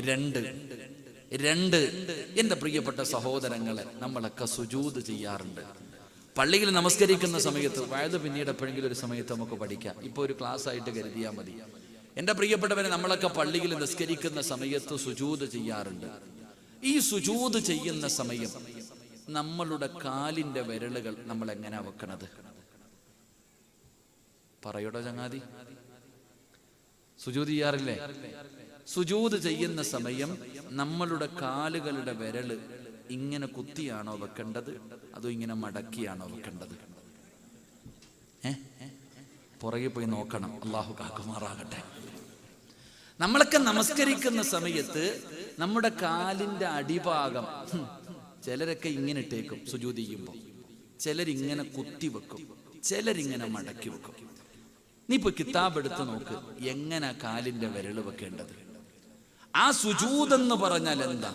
രണ്ട്. രണ്ട് എന്റെ പ്രിയപ്പെട്ട സഹോദരങ്ങളെ നമ്മളൊക്കെ സുജൂത് ചെയ്യാറുണ്ട്. പള്ളിയിൽ നമസ്കരിക്കുന്ന സമയത്ത് വയത് പിന്നീട് എപ്പോഴെങ്കിലും ഒരു സമയത്ത് നമുക്ക് പഠിക്കാം. ഇപ്പോൾ ഒരു ക്ലാസ് ആയിട്ട് കരുതിയാൽ മതി. എന്റെ പ്രിയപ്പെട്ടവരെ നമ്മളൊക്കെ പള്ളിയിൽ നിസ്കരിക്കുന്ന സമയത്ത് സുജൂത് ചെയ്യാറുണ്ട്. ഈ സുജൂത് ചെയ്യുന്ന സമയം നമ്മളുടെ കാലിന്റെ വിരലുകൾ നമ്മൾ എങ്ങനെ വെക്കണത്? പറയോടോ ചങ്ങാതി? സുജൂത് ചെയ്യാറില്ലേ? സുജൂത് ചെയ്യുന്ന സമയം നമ്മളുടെ കാലുകളുടെ വിരൾ ഇങ്ങനെ കുത്തിയാണോ വെക്കേണ്ടത്? അതോ ഇങ്ങനെ മടക്കിയാണോ വെക്കേണ്ടത്? ഏ? പുറകെ പോയി നോക്കണം. അള്ളാഹു കാക്കുമാറാകട്ടെ. നമ്മളൊക്കെ നമസ്കരിക്കുന്ന സമയത്ത് നമ്മുടെ കാലിന്റെ അടിഭാഗം ചിലരൊക്കെ ഇങ്ങനെ ഇട്ടേക്കും സുജൂത് ചെയ്യുമ്പോൾ. ചിലരിങ്ങനെ കുത്തി വെക്കും. ചിലരിങ്ങനെ മടക്കി വെക്കും. നീ ഇപ്പൊ കിതാബ് എടുത്ത് നോക്ക് എങ്ങനെ കാലിന്റെ വിരൾ വെക്കേണ്ടത്? ആ സുജൂത് എന്ന് പറഞ്ഞാൽ എന്താ?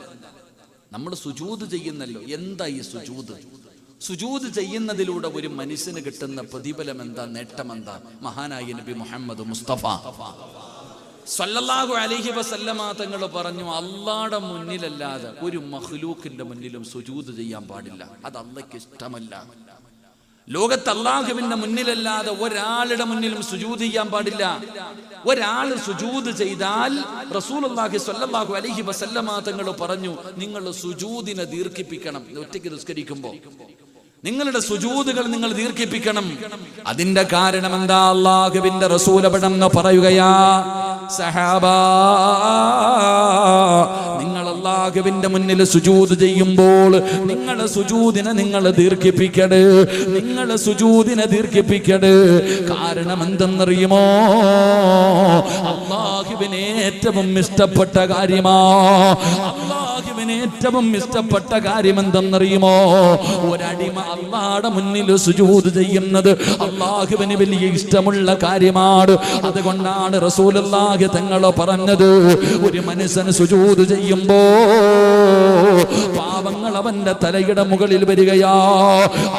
നമ്മൾ സുജൂത് ചെയ്യുന്നല്ലോ. എന്താ ഈ സുജൂത്? സുജൂത് ചെയ്യുന്നതിലൂടെ ഒരു മനുഷ്യന് കിട്ടുന്ന പ്രതിഫലം എന്താ? നേട്ടം എന്താ? മഹാനായ നബി മുഹമ്മദ് മുസ്തഫ. സല്ലല്ലാഹു അലൈഹി വസല്ലമ തങ്ങൾ പറഞ്ഞു അള്ളാടെ മുന്നിലല്ലാതെ ഒരു മഹ്ലൂക്കിന്റെ മുന്നിലും സുജൂത് ചെയ്യാൻ പാടില്ല. അത് അള്ളയ്ക്ക് ഇഷ്ടമല്ല. ലോകത്ത് അള്ളാഹുവിന്റെ മുന്നിലല്ലാതെ ഒരാളുടെ മുന്നിലും സുജൂത് ചെയ്യാൻ പാടില്ല. ഒരാൾ സുജൂത് ചെയ്താൽ റസൂലുള്ളാഹി സ്വല്ലല്ലാഹു അലൈഹി വസല്ലമ തങ്ങൾ പറഞ്ഞു നിങ്ങൾ സുജൂതിനെ ദീർഘിപ്പിക്കണം. ഒറ്റയ്ക്ക് നിസ്കരിക്കുമ്പോൾ നിങ്ങളുടെ സുജൂതുകൾ നിങ്ങൾ ദീർഘിപ്പിക്കണം. അതിന്റെ കാരണം എന്താ? അള്ളാഹുവിന്റെ റസൂലപടം പറയുകയാ? സഹാബാ അള്ളാഹുവിന്റെ മുന്നിൽ സുജൂത് ചെയ്യുമ്പോൾ നിങ്ങളെ സുജൂതിനെ നിങ്ങൾ ദീർഘിപ്പിക്കട്. നിങ്ങളെ സുജൂതിനെ ദീർഘിപ്പിക്കട്. കാരണം എന്തെന്നറിയുമോ? അള്ളാഹുവിന് ഏറ്റവും ഇഷ്ടപ്പെട്ട കാര്യമാ. അള്ളാഹുവിന് ഏറ്റവും ഇഷ്ടപ്പെട്ട കാര്യം എന്തെന്നറിയുമോ ഒരടിമ അള്ളാടെ മുന്നിൽ സുജൂത് ചെയ്യുന്നത് അള്ളാഹുവിന് വലിയ ഇഷ്ടമുള്ള കാര്യമാണ്. അതുകൊണ്ടാണ് റസൂലുള്ളാഹി തങ്ങൾ പറഞ്ഞത് ഒരു മനുഷ്യന് സുജൂത് ചെയ്യുമ്പോ അവന്റെ തലയുടെ മുകളിൽ വരികയാ.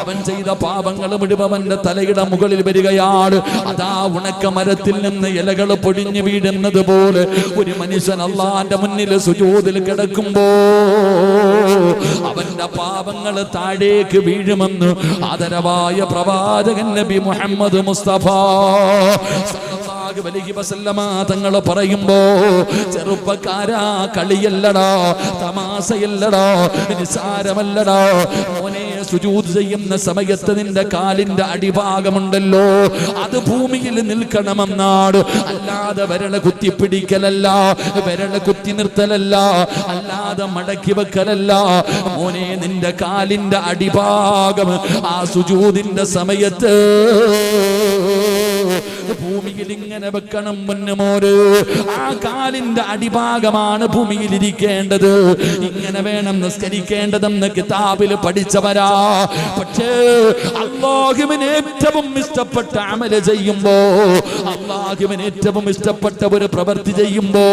അവൻ ചെയ്ത പാപങ്ങൾ മുഴുവൻ അവന്റെ തലയുടെ മുകളിൽ വരികയാണ്. അതാ ഉണക്ക മരത്തിൽ നിന്ന് ഇലകൾ പൊടിഞ്ഞു വീഴുന്നത് പോലെ ഒരു മനുഷ്യൻ അള്ളാന്റെ മുന്നിൽ സുജൂതിൽ കിടക്കുമ്പോ അവന്റെ പാപങ്ങൾ താഴേക്ക് വീഴുമെന്ന് ആദരവായ പ്രവാചകൻ നബി മുഹമ്മദ് മുസ്തഫ തങ്ങൾ പറയുമ്പോ ചെറുപ്പക്കാരാ കളിയല്ലടാ തമാശയല്ലടാ നിസാരമല്ലടാ മോനെ സുജൂത് ചെയ്യുന്ന സമയത്ത് നിന്റെ കാലിന്റെ അടിഭാഗമുണ്ടല്ലോ. അത് ഭൂമിയിൽ നിൽക്കണമെന്നാണ്. അല്ലാതെ വിരള കുത്തിപ്പിടിക്കലല്ല വിരള കുത്തി നിർത്തലല്ല അല്ലാതെ മടക്കി വെക്കലല്ല. മോനെ നിന്റെ കാലിന്റെ അടിഭാഗം ആ സുജൂതിന്റെ സമയത്ത് ഭൂമിയിൽ ഇങ്ങനെ വെക്കണം പൊന്നുമോര് ആ കാലിന്റെ അടിഭാഗമാണ് ഭൂമിയിൽ ഇരിക്കേണ്ടത് ഇങ്ങനെ വേണം നിസ്കരിക്കേണ്ടതെന്ന് കിതാബിൽ പഠിച്ചവരാ. പക്ഷേ അള്ളാഹുവിന് ഏറ്റവും ഇഷ്ടപ്പെട്ട അമല ചെയ്യുമ്പോ അള്ളാഹുവിന് ഏറ്റവും ഇഷ്ടപ്പെട്ട ഒരു പ്രവൃത്തി ചെയ്യുമ്പോ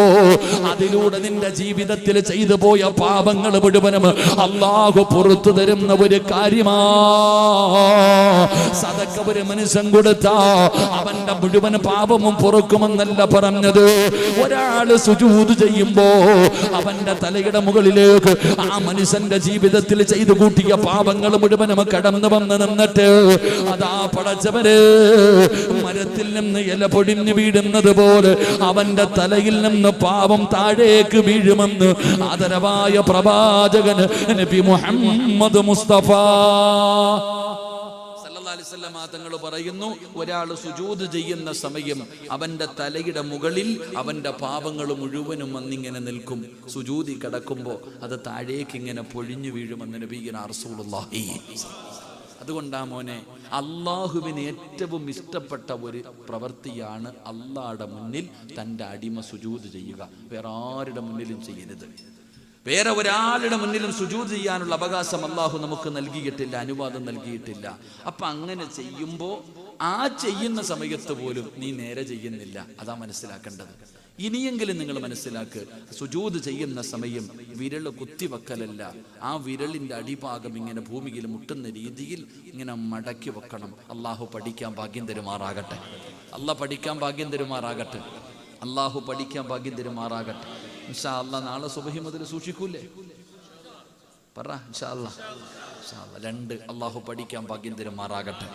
അതിലൂടെ നിന്റെ ജീവിതത്തിൽ ചെയ്തു പോയ പാപങ്ങൾ മുഴുവനും അള്ളാഹു പുറത്തു തരുന്ന ഒരു കാര്യമാ. സതക്ക ഒരു മനുഷ്യൻ കൊടുത്ത അവന്റെ മുഴുവൻ പാപവും പൊറുക്കുമെന്നല്ല പറഞ്ഞത്. ഒരാൾ സുജൂത് ചെയ്യുമ്പോ അവന്റെ തലയുടെ മുകളിലേക്ക് ആ മനുഷ്യന്റെ ജീവിതത്തിൽ ചെയ്തു കൂട്ടിയ പാപങ്ങൾ മുഴുവനും കടന്നു വന്ന് നിന്നിട്ട് അതാ പടച്ചവര് മരത്തിൽ നിന്ന് ഇല പൊടിഞ്ഞു വീഴുന്നത് പോലെ അവന്റെ തലയിൽ നിന്ന് പാപം താഴേക്ക് വീഴുമെന്ന് ആദരവായ പ്രവാചകൻ നബി മുഹമ്മദ് മുസ്തഫ. വസല്ലമ തങ്ങൾ പറയുന്നു ഒരാൾ സുജൂത് ചെയ്യുന്ന സമയം അവന്റെ തലയുടെ മുകളിൽ അവന്റെ പാപങ്ങൾ മുഴുവനും വന്നിങ്ങനെ നിൽക്കും. സുജൂതി കിടക്കുമ്പോൾ അത് താഴേക്ക് ഇങ്ങനെ പൊഴിഞ്ഞു വീഴുമെന്ന് നബീന അതുകൊണ്ടാ മോനെ അള്ളാഹുവിന് ഏറ്റവും ഇഷ്ടപ്പെട്ട ഒരു പ്രവൃത്തിയാണ് അള്ളാഹുടെ മുന്നിൽ തന്റെ അടിമ സുജൂത് ചെയ്യുക. വേറെ ആരുടെ മുന്നിലും ചെയ്യരുത്. വേറെ ഒരാളുടെ മുന്നിലും സുജൂത് ചെയ്യാനുള്ള അവകാശം അള്ളാഹു നമുക്ക് നൽകിയിട്ടില്ല അനുവാദം നൽകിയിട്ടില്ല. അപ്പൊ അങ്ങനെ ചെയ്യുമ്പോൾ ആ ചെയ്യുന്ന സമയത്ത് പോലും നീ നേരെ ചെയ്യുന്നില്ല. അതാ മനസ്സിലാക്കേണ്ടത്. ഇനിയെങ്കിലും നിങ്ങൾ മനസ്സിലാക്ക് സുജൂത് ചെയ്യുന്ന സമയം വിരൽ കുത്തിവെക്കലല്ല. ആ വിരലിന്റെ അടിഭാഗം ഇങ്ങനെ ഭൂമിയിൽ മുട്ടുന്ന രീതിയിൽ ഇങ്ങനെ മടക്കി വെക്കണം. അള്ളാഹു പഠിക്കാൻ ഭാഗ്യം തരുമാറാകട്ടെ. അള്ളാഹ് പഠിക്കാൻ ഭാഗ്യം തരുമാറാകട്ടെ. അള്ളാഹു പഠിക്കാൻ ഭാഗ്യം തരുമാറാകട്ടെ. നാളെ സുബഹി മുതൽ സൂക്ഷിക്കൂലേ പറ ഇൻഷാ ഇൻഷാ. രണ്ട് അള്ളാഹു പഠിക്കാൻ ഭാഗ്യം തരുമാറാകട്ടെ